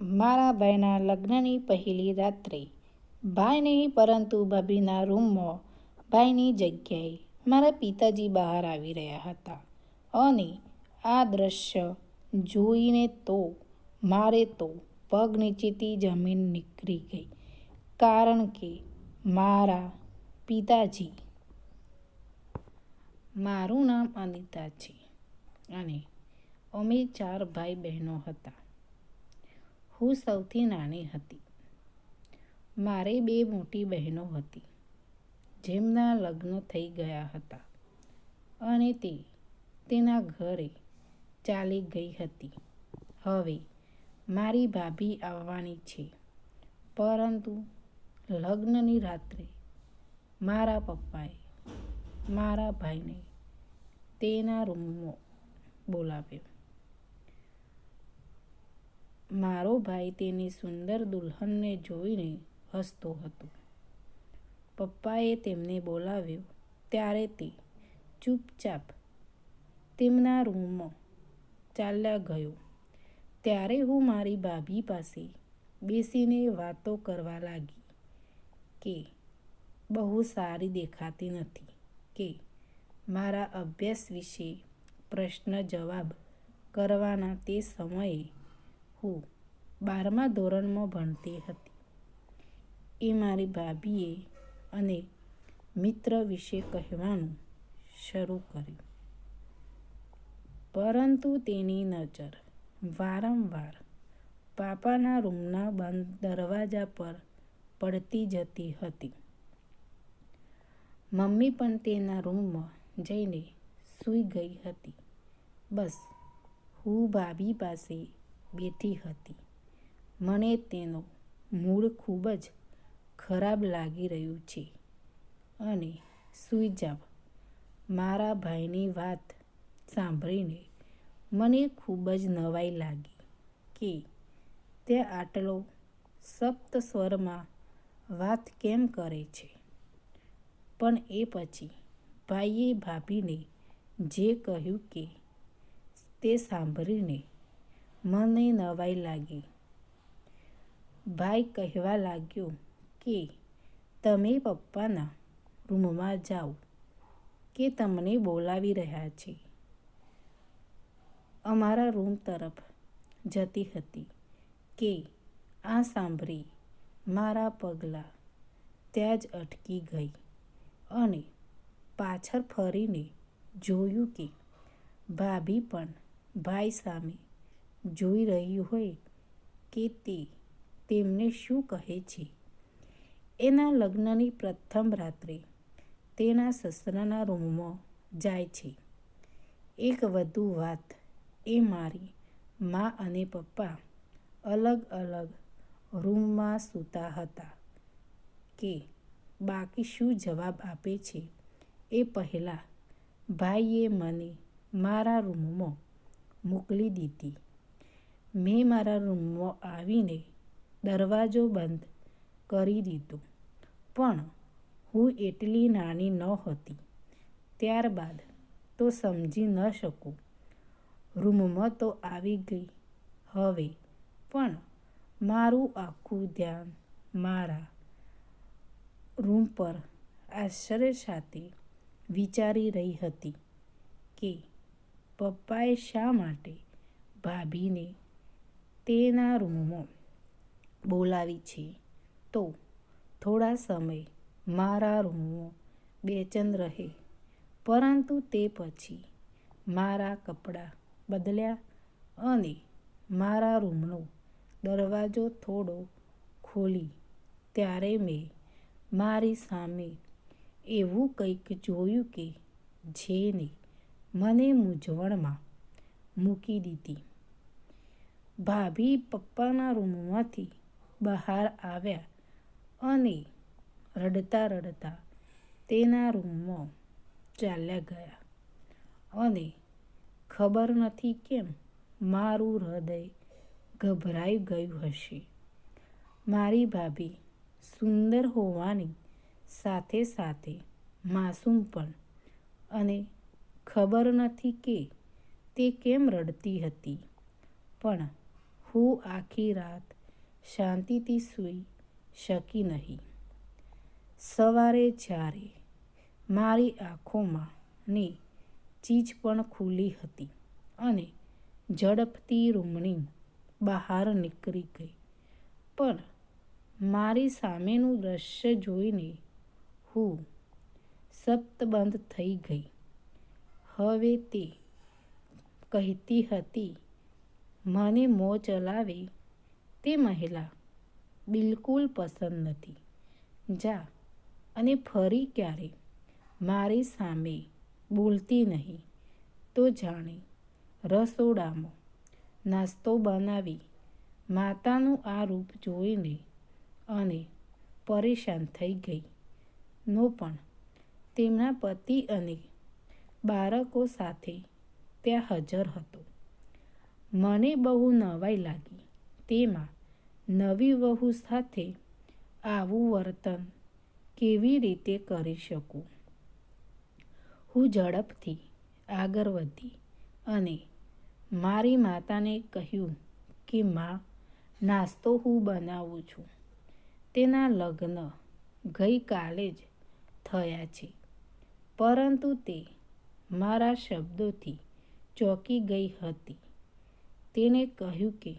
મારા ભાઈના લગ્નની પહેલી રાત્રે. ભાઈ નહીં પરંતુ ભાભીના રૂમમાં ભાઈની જગ્યાએ મારા પિતાજી બહાર આવી રહ્યા હતા. અને આ દ્રશ્ય જોઈને તો મારે તો પગ નીચેથી જમીન નીકળી ગઈ. કારણ કે મારા પિતાજી, મારું નામ અનિતા છે અને અમે ચાર ભાઈ બહેનો હતા. હું સૌથી નાની હતી. મારે બે મોટી બહેનો હતી, જેમના લગ્ન થઈ ગયા હતા અને તે તેના ઘરે ચાલી ગઈ હતી. હવે મારી ભાભી આવવાની છે, પરંતુ લગ્નની રાત્રે મારા પપ્પાએ મારા ભાઈને તેના રૂમમાં બોલાવ્યો. મારો ભાઈ તેની સુંદર દુલ્હનને જોઈને હસતો હતો. પપ્પાએ તેમને બોલાવ્યો. ત્યારે તે ચૂપચાપ તેમના રૂમમાં ચાલ્યા ગયો. ત્યારે હું મારી ભાભી પાસે બેસીને વાતો કરવા લાગી કે બહુ સારી દેખાતી નથી, કે મારા અભ્યાસ વિશે પ્રશ્ન જવાબ કરવાના તે સમયે હું બારમા ધોરણમાં ભણતી હતી. એ મારી ભાભીએ અને મિત્ર વિશે કહેવાનું શરૂ કર્યું. પરંતુ તેની નજર વારંવાર પાપાના રૂમના બંધ દરવાજા પર પડતી જતી હતી. મમ્મી પણ તેના રૂમમાં જઈને સૂઈ ગઈ હતી. બસ, હું ભાભી પાસે બેઠી હતી. મને તેનો મૂડ ખૂબ જ ખરાબ લાગી રહ્યું છે. અને સૂઈ જાવ. મારા ભાઈની વાત સાંભળીને મને ખૂબ જ નવાઈ લાગી કે તે આટલો સપ્ત સ્વરમાં વાત કેમ કરે છે? પણ એ પછી ભાઈએ ભાભીને જે કહ્યું કે તે સાંભળીને મને નવાઈ લાગી. ભાઈ કહેવા લાગ્યો કે, તમે પપ્પાના રૂમમાં જાઓ, કે તમને બોલાવી રહ્યા છે. અમારા રૂમ તરફ જતી હતી કે, આ સાંભળી, મારા પગલાં ત્યાં જ અટકી ગઈ. અને પાછળ ફરીને જોયું કે, ભાભી પણ ભાઈ સામે જોઈ રહી હોય કે તે તેમને શું કહે છે. એના લગ્નની પ્રથમ રાત્રે તેના સસરાના રૂમમાં જાય છે. એક વધુ વાત એ મારી મા અને પપ્પા અલગ અલગ રૂમમાં સૂતા હતા કે બાકી શું જવાબ આપે છે એ પહેલાં ભાઈએ મને મારા રૂમમાં મોકલી દીધી. મેં મારા રૂમમાં આવીને દરવાજો બંધ કરી દીધો. પણ હું એટલી નાની નહોતી ત્યારબાદ તો સમજી ન શકું. રૂમમાં તો આવી ગઈ. હવે પણ મારું આખું ધ્યાન મારા રૂમ પર આશ્ચર્ય સાથે વિચારી રહી હતી કે પપ્પાએ શા માટે ભાભીને તેના રૂમમાં બોલાવી છે. તો થોડા સમય મારા રૂમમાં બેચેન રહે. પરંતુ તે પછી મારા કપડાં બદલ્યા અને મારા રૂમનો દરવાજો થોડો ખોલી. ત્યારે મેં મારી સામે એવું કંઈક જોયું કે જેને મને મૂંઝવણમાં મૂકી દીધી. ભાભી પપ્પાના રૂમમાંથી બહાર આવ્યા અને રડતા રડતા તેના રૂમમાં ચાલ્યા ગયા. અને ખબર નથી કેમ મારું હૃદય ગભરાઈ ગયું હશે. મારી ભાભી સુંદર હોવાની સાથે સાથે માસૂમ પણ અને ખબર નથી કે તે કેમ રડતી હતી. પણ હું આખી રાત શાંતિથી સૂઈ શકી નહીં. સવારે જ્યારે મારી આંખોમાં ની ચીજ પણ ખુલ્લી હતી અને ઝડપથી રૂમણી બહાર નીકળી ગઈ, પણ મારી સામેનું દ્રશ્ય જોઈને હું સપ્તબંધ થઈ ગઈ. હવે તે કહેતી હતી મને મો ચલાવે તે મહિલા બિલકુલ પસંદ નથી. જા અને ફરી ક્યારે? મારી સામે બોલતી નહીં. તો જાણે રસોડામાં નાસ્તો બનાવી માતાનું આ રૂપ જોઈને અને પરેશાન થઈ ગઈ. નો પણ. તેમના પતિ અને બાળકો સાથે ત્યાં હાજર હતો. મને બહુ નવાઈ લાગી. તેમાં નવી વહુ સાથે આવું વર્તન કેવી રીતે કરી શકું? હું ઝડપથી આગળ વધી અને મારી માતાને કહ્યું કે, માં, નાસ્તો હું બનાવું છું. તેના લગ્ન ગઈકાલે જ થયા છે, પરંતુ તે મારા શબ્દોથી ચોંકી ગઈ હતી. તેણે કહ્યું કે,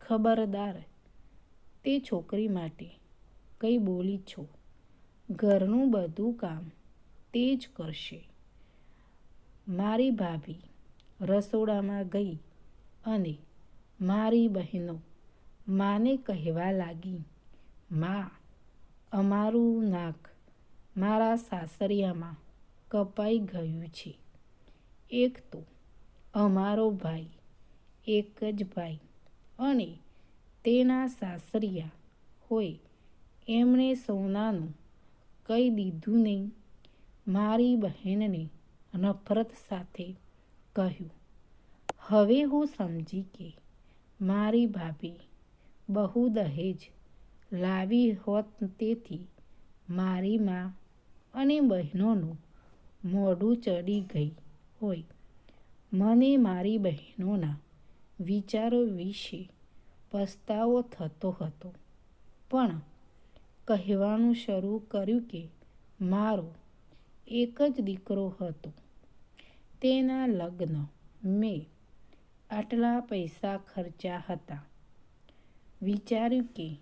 ખબરદાર, તે છોકરી માટે કંઈ બોલી છો? ઘરનું બધું કામ તે જ કરશે. મારી ભાભી રસોડામાં ગઈ અને મારી બહેનો માને કહેવા લાગી, મા, અમારું નાક મારા સાસરિયામાં કપાઈ ગયું છે. એક તો અમારો ભાઈ એક જ ભાઈ અને તેના સાસરિયા હોય. એમણે સોનાનું કહી દીધું નહીં. મારી બહેનને નફરત સાથે કહ્યું, હવે હું સમજી કે મારી ભાભી બહુ દહેજ લાવી હોત તેથી મારી મા અને બહેનોનું મોઢું ચડી ગઈ હોય. મને મારી બહેનોના વિચારો વિશે પસ્તાવો થતો હતો. પણ કહેવાનું શરૂ કર્યું કે મારો એક જ દીકરો હતો. તેના લગ્ન મેં આટલા પૈસા ખર્ચ્યા હતા. વિચાર્યું કે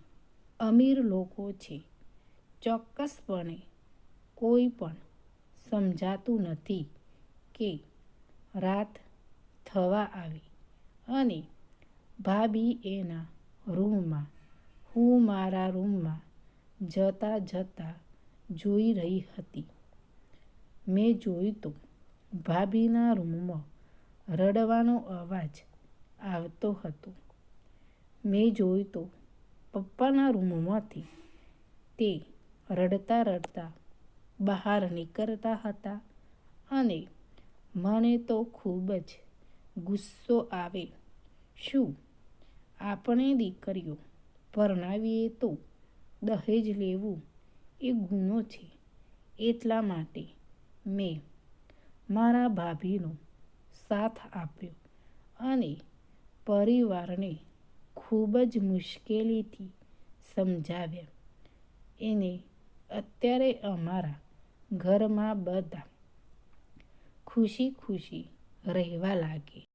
અમીર લોકો છે. ચોક્કસપણે કોઈ પણ સમજાતું નથી કે રાત થવા આવી. અને ભાભી એના રૂમમાં, હું મારા રૂમમાં જતા જતા જોઈ રહી હતી. મેં જોયું તો ભાભીના રૂમમાં રડવાનો અવાજ આવતો હતો. મેં જોયું તો પપ્પાના રૂમમાંથી તે રડતા રડતા બહાર નીકળતા હતા અને મને તો ખૂબ જ ગુસ્સો આવે શું? આપણે દીકરીઓ પરણાવીએ તો દહેજ લેવું એ ગુનો છે. એટલા માટે મેં મારા ભાભીનો સાથ આપ્યો અને પરિવારને ખૂબ જ મુશ્કેલીથી સમજાવ્યા. એને અત્યારે અમારા ઘરમાં બધા ખુશી ખુશી રહેવા લાગે